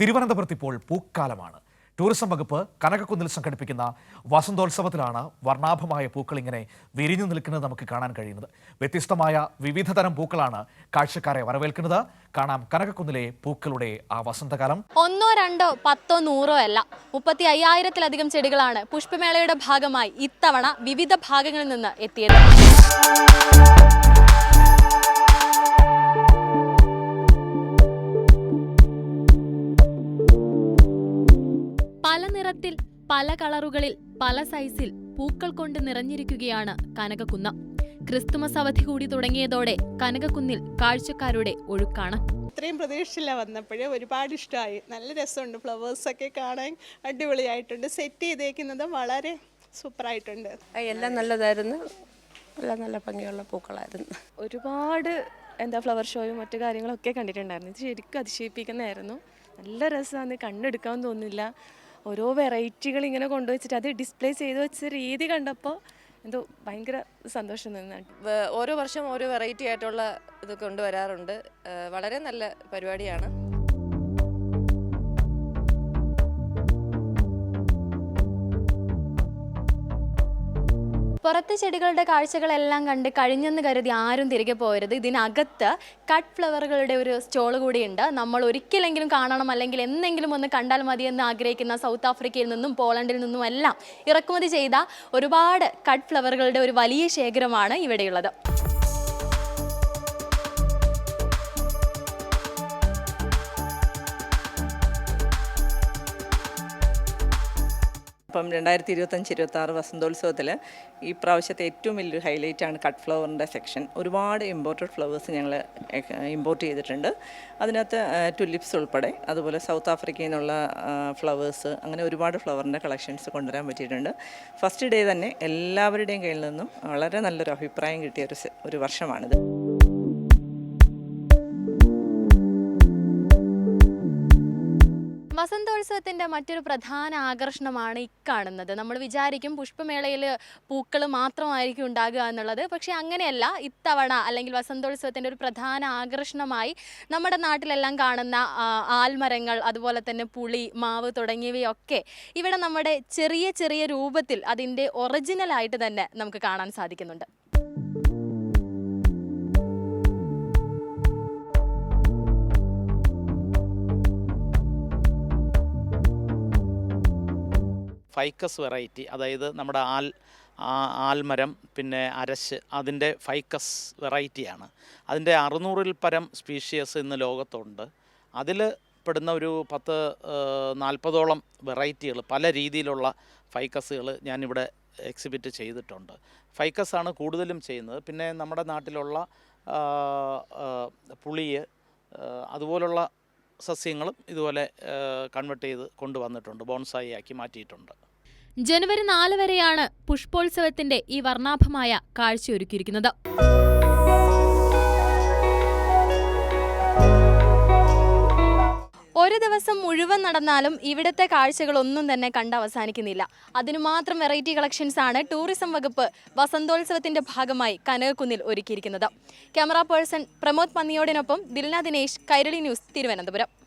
തിരുവനന്തപുരത്ത് ഇപ്പോൾ പൂക്കാലമാണ്. ടൂറിസം വകുപ്പ് കനകക്കുന്നിൽ സംഘടിപ്പിക്കുന്ന വസന്തോത്സവത്തിലാണ് വർണാഭമായ പൂക്കൾ ഇങ്ങനെ വിരിഞ്ഞു നിൽക്കുന്നത് നമുക്ക് കാണാൻ കഴിയുന്നത്. വ്യത്യസ്തമായ വിവിധ തരം പൂക്കളാണ് കാഴ്ചക്കാരെ വരവേൽക്കുന്നത്. കാണാം കനകക്കുന്നിലെ പൂക്കളുടെ ആ വസന്തകാലം. ഒന്നോ രണ്ടോ പത്തോ നൂറോ അല്ല. മുപ്പത്തി അയ്യായിരത്തിലധികം ചെടികളാണ് പുഷ്പമേളയുടെ ഭാഗമായി ഇത്തവണ വിവിധ ഭാഗങ്ങളിൽ നിന്ന് എത്തിയത്. പല നിറത്തിൽ പല കളറുകളിൽ പല സൈസിൽ പൂക്കൾ കൊണ്ട് നിറഞ്ഞിരിക്കുകയാണ് കനകക്കുന്ന്. ക്രിസ്തുമസ് അവധി കൂടി തുടങ്ങിയതോടെ കനകക്കുന്നിൽ കാഴ്ചക്കാരുടെ ഒഴുക്കാണ്. ഇത്രയും പ്രതീക്ഷയില്ല വന്നപ്പോഴേ ഒരുപാട് ഇഷ്ടമായി. നല്ല രസമുണ്ട്. ഫ്ലവേഴ്സൊക്കെ കാണാൻ അടിപൊളിയായിട്ടുണ്ട്. സെറ്റ് ചെയ്തേക്കുന്നത് വളരെ സൂപ്പറായിട്ടുണ്ട്. എല്ലാം നല്ലതായിരുന്നു. എല്ലാം നല്ല ഭംഗിയുള്ള പൂക്കളായിരുന്നു. ഒരുപാട് എന്താ ഫ്ലവർ ഷോയും മറ്റു കാര്യങ്ങളൊക്കെ കണ്ടിട്ടുണ്ടായിരുന്നു. ഇത് ശരിക്കും അതിശയിപ്പിക്കുന്നതായിരുന്നു. നല്ല രസമാണ്. കണ്ണെടുക്കാൻ തോന്നില്ല ഓരോ വെറൈറ്റികൾ ഇങ്ങനെ കൊണ്ടുവച്ചിട്ട് അത് ഡിസ്പ്ലേ ചെയ്ത് വെച്ച രീതി കണ്ടപ്പോൾ എന്തോ ഭയങ്കര സന്തോഷം നിന്നാണ് ഓരോ വർഷം ഓരോ വെറൈറ്റി ആയിട്ടുള്ള ഇത് കൊണ്ടുവരാറുണ്ട്. വളരെ നല്ല പരിപാടിയാണ്. പുറത്തെ ചെടികളുടെ കാഴ്ചകളെല്ലാം കണ്ട് കഴിഞ്ഞെന്ന് കരുതി ആരും തിരികെ പോയരുത് ഇതിനകത്ത് കട്ട് ഫ്ലവറുകളുടെ ഒരു സ്റ്റോൾ കൂടിയുണ്ട്. നമ്മൾ ഒരിക്കലെങ്കിലും കാണണം അല്ലെങ്കിൽ എന്തെങ്കിലും ഒന്ന് കണ്ടാൽ മതി എന്ന് ആഗ്രഹിക്കുന്ന സൗത്ത് ആഫ്രിക്കയിൽ നിന്നും പോളണ്ടിൽ നിന്നും എല്ലാം ഇറക്കുമതി ചെയ്ത ഒരുപാട് കട്ട് ഫ്ലവറുകളുടെ ഒരു വലിയ ശേഖരമാണ് ഇവിടെയുള്ളത്. ഇപ്പം രണ്ടായിരത്തി ഇരുപത്തഞ്ച് ഇരുപത്തി ആറ് വസന്തോത്സവത്തിൽ ഈ പ്രാവശ്യത്തെ ഏറ്റവും വലിയൊരു ആണ് കട്ട് ഫ്ലവറിന്റെ സെക്ഷൻ ഒരുപാട് ഇമ്പോർട്ടഡ് ഫ്ലവേഴ്സ് ഞങ്ങൾ ഇമ്പോർട്ട് ചെയ്തിട്ടുണ്ട്. അതിനകത്ത് ടുലിപ്സ് ഉൾപ്പെടെ അതുപോലെ സൗത്ത് ആഫ്രിക്കയിൽ നിന്നുള്ള ഫ്ലവേഴ്സ് അങ്ങനെ ഒരുപാട് ഫ്ലവറിന്റെ കളക്ഷൻസ് കൊണ്ടുവരാൻ പറ്റിയിട്ടുണ്ട്. ഫസ്റ്റ് ഡേ തന്നെ എല്ലാവരുടെയും കയ്യിൽ നിന്നും വളരെ നല്ലൊരു അഭിപ്രായം കിട്ടിയ ഒരു ഒരു വർഷമാണിത്. വസന്തോത്സവത്തിന്റെ മറ്റൊരു പ്രധാന ആകർഷണമാണ് ഇക്കാണുന്നത് നമ്മൾ വിചാരിക്കും പുഷ്പമേളയിൽ പൂക്കൾ മാത്രമായിരിക്കും ഉണ്ടാകുക എന്നുള്ളത്. പക്ഷേ അങ്ങനെയല്ല. ഇത്തവണ അല്ലെങ്കിൽ വസന്തോത്സവത്തിന്റെ ഒരു പ്രധാന ആകർഷണമായി നമ്മുടെ നാട്ടിലെല്ലാം കാണുന്ന ആൽമരങ്ങൾ അതുപോലെ തന്നെ പുളി മാവ് തുടങ്ങിയവയൊക്കെ ഇവിടെ നമ്മുടെ ചെറിയ ചെറിയ രൂപത്തിൽ അതിന്റെ ഒറിജിനലായിട്ട് തന്നെ നമുക്ക് കാണാൻ സാധിക്കുന്നുണ്ട്. ഫൈക്കസ് വെറൈറ്റി അതായത് നമ്മുടെ ആൽ ആൽമരം പിന്നെ അരശ് അതിന്റെ ഫൈക്കസ് വെറൈറ്റിയാണ്. അതിന്റെ അറുന്നൂറിൽ പരം സ്പീഷ്യസ് ഇന്ന് ലോകത്തുണ്ട്. അതിൽ പെടുന്ന ഒരു പത്ത് നാൽപ്പതോളം വെറൈറ്റികൾ പല രീതിയിലുള്ള ഫൈക്കസുകൾ ഞാനിവിടെ എക്സിബിറ്റ് ചെയ്തിട്ടുണ്ട്. ഫൈക്കസാണ് കൂടുതലും ചെയ്യുന്നത്. പിന്നെ നമ്മുടെ നാട്ടിലുള്ള പുളിയ് അതുപോലുള്ള സസ്യങ്ങളും ഇതുപോലെ കൺവെർട്ട് ചെയ്ത് കൊണ്ടുവന്നിട്ടുണ്ട് ബോൺസായി ആക്കി മാറ്റിയിട്ടുണ്ട്. ജനുവരി നാല് വരെയാണ് പുഷ്പോത്സവത്തിന്റെ ഈ വർണാഭമായ കാഴ്ചയൊരുക്കിയിരിക്കുന്നത്. ഒരു ദിവസം മുഴുവൻ നടന്നാലും ഇവിടുത്തെ കാഴ്ചകളൊന്നും തന്നെ കണ്ട് അവസാനിക്കുന്നില്ല. അതിനു മാത്രം വെറൈറ്റി കളക്ഷൻസ് ആണ് ടൂറിസം വകുപ്പ് വസന്തോത്സവത്തിന്റെ ഭാഗമായി കനകക്കുന്നിൽ ഒരുക്കിയിരിക്കുന്നത്. ക്യാമറ പേഴ്സൺ പ്രമോദ് പന്നിയോടിനൊപ്പം ദിൽന ദിനേശ് കൈരളി ന്യൂസ് തിരുവനന്തപുരം.